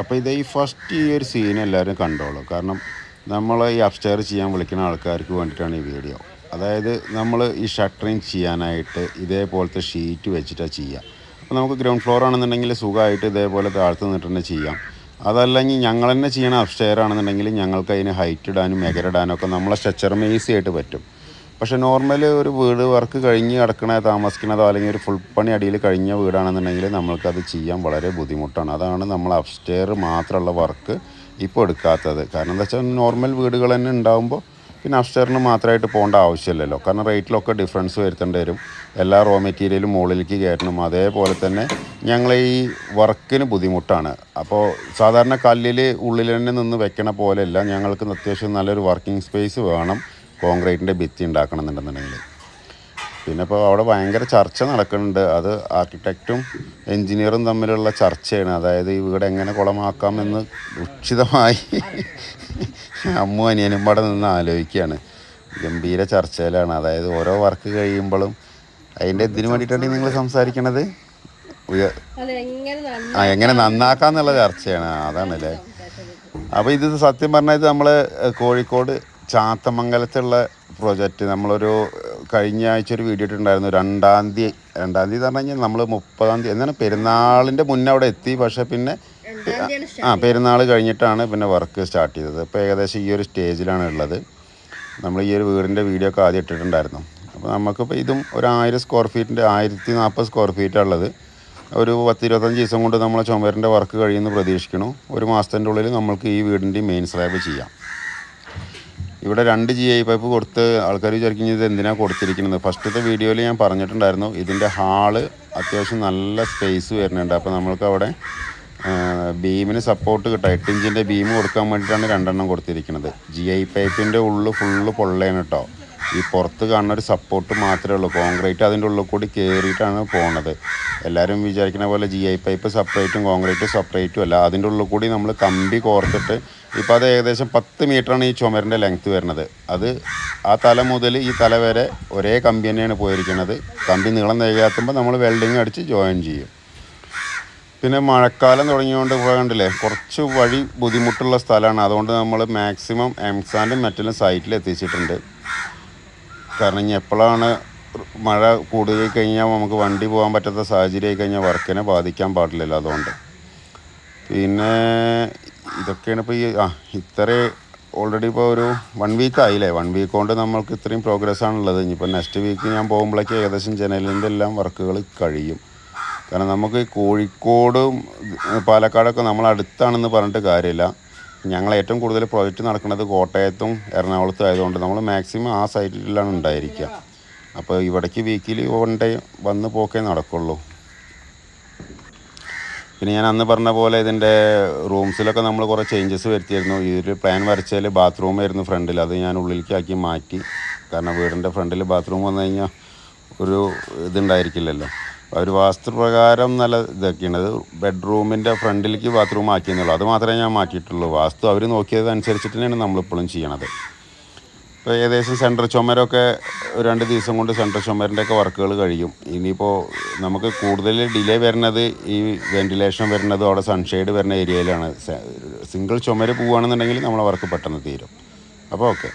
അപ്പോൾ ഇത് ഈ ഫസ്റ്റ് ഈ ഒരു സീൻ എല്ലാവരും കണ്ടോളൂ. കാരണം നമ്മൾ ഈ അപ്സ്റ്റെയർ ചെയ്യാൻ വിളിക്കുന്ന ആൾക്കാർക്ക് വേണ്ടിയിട്ടാണ് ഈ വീഡിയോ അതായത് നമ്മൾ ഈ ഷട്ടറിങ് ചെയ്യാനായിട്ട് ഇതേപോലത്തെ ഷീറ്റ് വെച്ചിട്ടാണ് ചെയ്യുക അപ്പോൾ നമുക്ക് ഗ്രൗണ്ട് ഫ്ലോർ ആണെന്നുണ്ടെങ്കിൽ സുഖമായിട്ട് ഇതേപോലെ താഴ്ത്ത് നിന്നിട്ട് തന്നെ ചെയ്യാം. അതല്ലെങ്കിൽ ഞങ്ങൾ തന്നെ ചെയ്യണ അപ്സ്റ്റെയർ ആണെന്നുണ്ടെങ്കിൽ ഞങ്ങൾക്ക് അതിന് ഹൈറ്റ് ഇടാനും മെഗരിടാനും ഒക്കെ നമ്മളെ സ്ട്രെച്ചറും ഈസി ആയിട്ട് പറ്റും. പക്ഷേ നോർമൽ ഒരു വീട് വർക്ക് കഴിഞ്ഞ് കിടക്കണ താമസിക്കണതോ അല്ലെങ്കിൽ ഒരു ഫുൾ പണി അടിയിൽ കഴിഞ്ഞ വീടാണെന്നുണ്ടെങ്കിൽ നമ്മൾക്കത് ചെയ്യാൻ വളരെ ബുദ്ധിമുട്ടാണ്. അതാണ് നമ്മൾ അപ്സ്റ്റെയർ മാത്രമുള്ള വർക്ക് ഇപ്പോൾ എടുക്കാത്തത്. കാരണം എന്താ വെച്ചാൽ നോർമൽ വീടുകൾ തന്നെ ഉണ്ടാകുമ്പോൾ പിന്നെ അപ്സ്റ്റെയറിന് മാത്രമായിട്ട് പോകേണ്ട ആവശ്യമില്ലല്ലോ. കാരണം റേറ്റിലൊക്കെ ഡിഫറൻസ് വരുത്തേണ്ടി വരും. എല്ലാ റോ മെറ്റീരിയലും മുകളിലേക്ക് കയറ്റണം. അതേപോലെ തന്നെ ഞങ്ങൾ ഈ വർക്കിന് ബുദ്ധിമുട്ടാണ്. അപ്പോൾ സാധാരണ കല്ലിൽ ഉള്ളിൽ തന്നെ നിന്ന് വെക്കണ പോലെയല്ല. ഞങ്ങൾക്ക് അത്യാവശ്യം നല്ലൊരു വർക്കിംഗ് സ്പേസ് വേണം. കോൺക്രീറ്റിന്റെ ഭിത്തി ഉണ്ടാക്കണം എന്നുണ്ടെന്നുണ്ടെങ്കിൽ പിന്നെ ഇപ്പോൾ അവിടെ ഭയങ്കര ചർച്ച നടക്കുന്നുണ്ട്. അത് ആർക്കിടെക്റ്റും എൻജിനീയറും തമ്മിലുള്ള ചർച്ചയാണ്. അതായത് ഈ വീട് എങ്ങനെ കുളമാക്കാമെന്ന് ഉചിതമായി അമ്മു അനിയനും പാടെ നിന്ന് ആലോചിക്കുകയാണ്. ഗംഭീര ചർച്ചയിലാണ്. അതായത് ഓരോ വർക്ക് കഴിയുമ്പോഴും അതിന്റെ ഇതിന് വേണ്ടിയിട്ടാണ് നിങ്ങൾ സംസാരിക്കണത്? ആ എങ്ങനെ നന്നാക്കാന്നുള്ള ചർച്ചയാണ്. അതാണല്ലേ? അപ്പോൾ ഇത് സത്യം പറഞ്ഞാൽ നമ്മൾ കോഴിക്കോട് ചാത്തമംഗലത്തുള്ള പ്രൊജക്റ്റ് നമ്മളൊരു കഴിഞ്ഞ ആഴ്ച ഒരു വീഡിയോ ഇട്ടിട്ടുണ്ടായിരുന്നു രണ്ടാം തീയതി രണ്ടാം തീയതി എന്ന് പറഞ്ഞു കഴിഞ്ഞാൽ നമ്മൾ മുപ്പതാം തീയതി എന്താണ് പെരുന്നാളിന്റെ മുന്നേ അവിടെ എത്തി പക്ഷേ പിന്നെ ആ പെരുന്നാൾ കഴിഞ്ഞിട്ടാണ് പിന്നെ വർക്ക് സ്റ്റാർട്ട് ചെയ്തത്. ഇപ്പോൾ ഏകദേശം ഈ ഒരു സ്റ്റേജിലാണ് ഉള്ളത്. നമ്മൾ ഈ ഒരു വീടിന്റെ വീഡിയോ ഒക്കെ ആദ്യം ഇട്ടിട്ടുണ്ടായിരുന്നു. അപ്പോൾ നമുക്കിപ്പോൾ ഇതും ഒരു ആയിരം സ്ക്വയർ ഫീറ്റിന്റെ ആയിരത്തി നാൽപ്പത് സ്ക്വയർ ഉള്ളത്. ഒരു പത്ത് ഇരുപത്തഞ്ച് ദിവസം കൊണ്ട് നമ്മൾ ചുമരിന്റെ വർക്ക് കഴിയുമെന്ന് പ്രതീക്ഷിക്കണം ഒരു മാസത്തിന്റെ ഉള്ളിൽ നമ്മൾക്ക് ഈ വീടിന്റെ മെയിൻ സ്ലാബ് ചെയ്യാം. ഇവിടെ രണ്ട് ജി ഐ പൈപ്പ് കൊടുത്ത് ആൾക്കാർ വിചാരിക്കും ഇത് എന്തിനാണ് കൊടുത്തിരിക്കുന്നത്. ഫസ്റ്റത്തെ വീഡിയോയിൽ ഞാൻ പറഞ്ഞിട്ടുണ്ടായിരുന്നു ഇതിന്റെ ഹാൾ അത്യാവശ്യം നല്ല സ്പേസ് വരുന്നുണ്ട്. അപ്പോൾ നമ്മൾക്ക് അവിടെ ബീമിന് സപ്പോർട്ട് കിട്ടുക എട്ട് ഇഞ്ചിന്റെ ബീം കൊടുക്കാൻ വേണ്ടിയിട്ടാണ് രണ്ടെണ്ണം കൊടുത്തിരിക്കുന്നത്. ജി ഐ പൈപ്പിന്റെ ഉള്ളിൽ ഫുള്ള് പൊള്ളയാണ് കേട്ടോ ഈ പുറത്ത് കാണുന്ന ഒരു സപ്പോർട്ട് മാത്രമേ ഉള്ളൂ. കോൺക്രീറ്റ് അതിന്റെ ഉള്ളിൽ കൂടി കയറിയിട്ടാണ് പോണത്. എല്ലാവരും വിചാരിക്കുന്ന പോലെ ജി ഐ പൈപ്പ് സെപ്പറേറ്റും കോൺക്രീറ്റ് സെപ്പറേറ്റും അല്ല. അതിന്റെ ഉള്ളിൽ കൂടി നമ്മൾ കമ്പി കോർത്തിട്ട് ഇപ്പോൾ അത് ഏകദേശം പത്ത് മീറ്ററാണ് ഈ ചുമരിന്റെ ലെങ്ത്ത് വരുന്നത്. അത് ആ തല മുതൽ ഈ തല വരെ ഒരേ കമ്പി തന്നെയാണ് പോയിരിക്കുന്നത്. കമ്പി നീളം തികയാത്തുമ്പോൾ നമ്മൾ വെൽഡിങ് അടിച്ച് ജോയിൻ ചെയ്യും. പിന്നെ മഴക്കാലം തുടങ്ങിയതുകൊണ്ട് പോകണ്ടില്ലേ കുറച്ച് വഴി ബുദ്ധിമുട്ടുള്ള സ്ഥലമാണ്. അതുകൊണ്ട് നമ്മൾ മാക്സിമം എംസാൻഡും മെറ്റലും സൈറ്റിൽ എത്തിച്ചിട്ടുണ്ട്. കാരണം ഇനി എപ്പോഴാണ് മഴ കൂടുതൽ കഴിഞ്ഞാൽ നമുക്ക് വണ്ടി പോകാൻ പറ്റാത്ത സാഹചര്യം ആയി കഴിഞ്ഞാൽ വർക്കിനെ ബാധിക്കാൻ പാടില്ലല്ലോ അതുകൊണ്ട്. പിന്നെ ഇതൊക്കെയാണ് ഇപ്പോൾ ഈ ആ ഇത്ര ഓൾറെഡി ഇപ്പോൾ ഒരു വൺ വീക്ക് ആയില്ലേ? വൺ വീക്ക് കൊണ്ട് നമ്മൾക്ക് ഇത്രയും പ്രോഗ്രസ് ആണുള്ളത്. ഇനിയിപ്പോൾ നെക്സ്റ്റ് വീക്ക് ഞാൻ പോകുമ്പോഴേക്ക് ഏകദേശം ജനലിന്റെ എല്ലാം വർക്കുകൾ കഴിയും. കാരണം നമുക്ക് കോഴിക്കോടും പാലക്കാടൊക്കെ നമ്മൾ അടുത്താണെന്ന് പറഞ്ഞിട്ട് കാര്യമില്ല. ഞങ്ങൾ ഏറ്റവും കൂടുതൽ പ്രോജക്റ്റ് നടക്കുന്നത് കോട്ടയത്തും എറണാകുളത്തും ആയതുകൊണ്ട് നമ്മൾ മാക്സിമം ആ സൈറ്റിലാണ് ഉണ്ടായിരിക്കുക. അപ്പോൾ ഇവിടേക്ക് വീക്കിലി വൺ ഡേ വന്ന് പോക്കേ നടക്കുള്ളൂ. പിന്നെ ഞാൻ അന്ന് പറഞ്ഞ പോലെ ഇതിന്റെ റൂംസിലൊക്കെ നമ്മൾ കുറേ ചേഞ്ചസ് വരുത്തിയിരുന്നു. ഈ ഒരു പ്ലാൻ വരച്ചാൽ ബാത്റൂം ആയിരുന്നു ഫ്രണ്ടിൽ അത് ഞാൻ ഉള്ളിലേക്ക് ആക്കി മാറ്റി. കാരണം വീടിന്റെ ഫ്രണ്ടിൽ ബാത്റൂം വന്നു കഴിഞ്ഞാൽ ഒരു ഇതുണ്ടായിരിക്കില്ലല്ലോ. ഒരു വാസ്തുപ്രകാരം നല്ല ഇതൊക്കെയാണ് അത് ബെഡ്റൂമിന്റെ ഫ്രണ്ടിലേക്ക് ബാത്റൂം ആക്കിയെന്നുള്ളൂ. അത് മാത്രമേ ഞാൻ മാറ്റിയിട്ടുള്ളൂ. വാസ്തു അവർ നോക്കിയത് അനുസരിച്ചിട്ട് തന്നെയാണ് നമ്മളിപ്പോഴും ചെയ്യണത്. ഏകദേശം സെൻട്രൽ ചുമരൊക്കെ രണ്ട് ദിവസം കൊണ്ട് സെൻട്രൽ ചുമരിന്റെ ഒക്കെ വർക്കുകൾ കഴിയും. ഇനിയിപ്പോൾ നമുക്ക് കൂടുതൽ ഡിലേ വരുന്നത് ഈ വെന്റിലേഷൻ വരുന്നത് അവിടെ സൺഷെയ്ഡ് വരുന്ന ഏരിയയിലാണ് സിംഗിൾ ചുമര് പോവുകയാണെന്നുണ്ടെങ്കിൽ നമ്മളെ വർക്ക് പെട്ടെന്ന് തീരും. അപ്പോൾ ഓക്കെ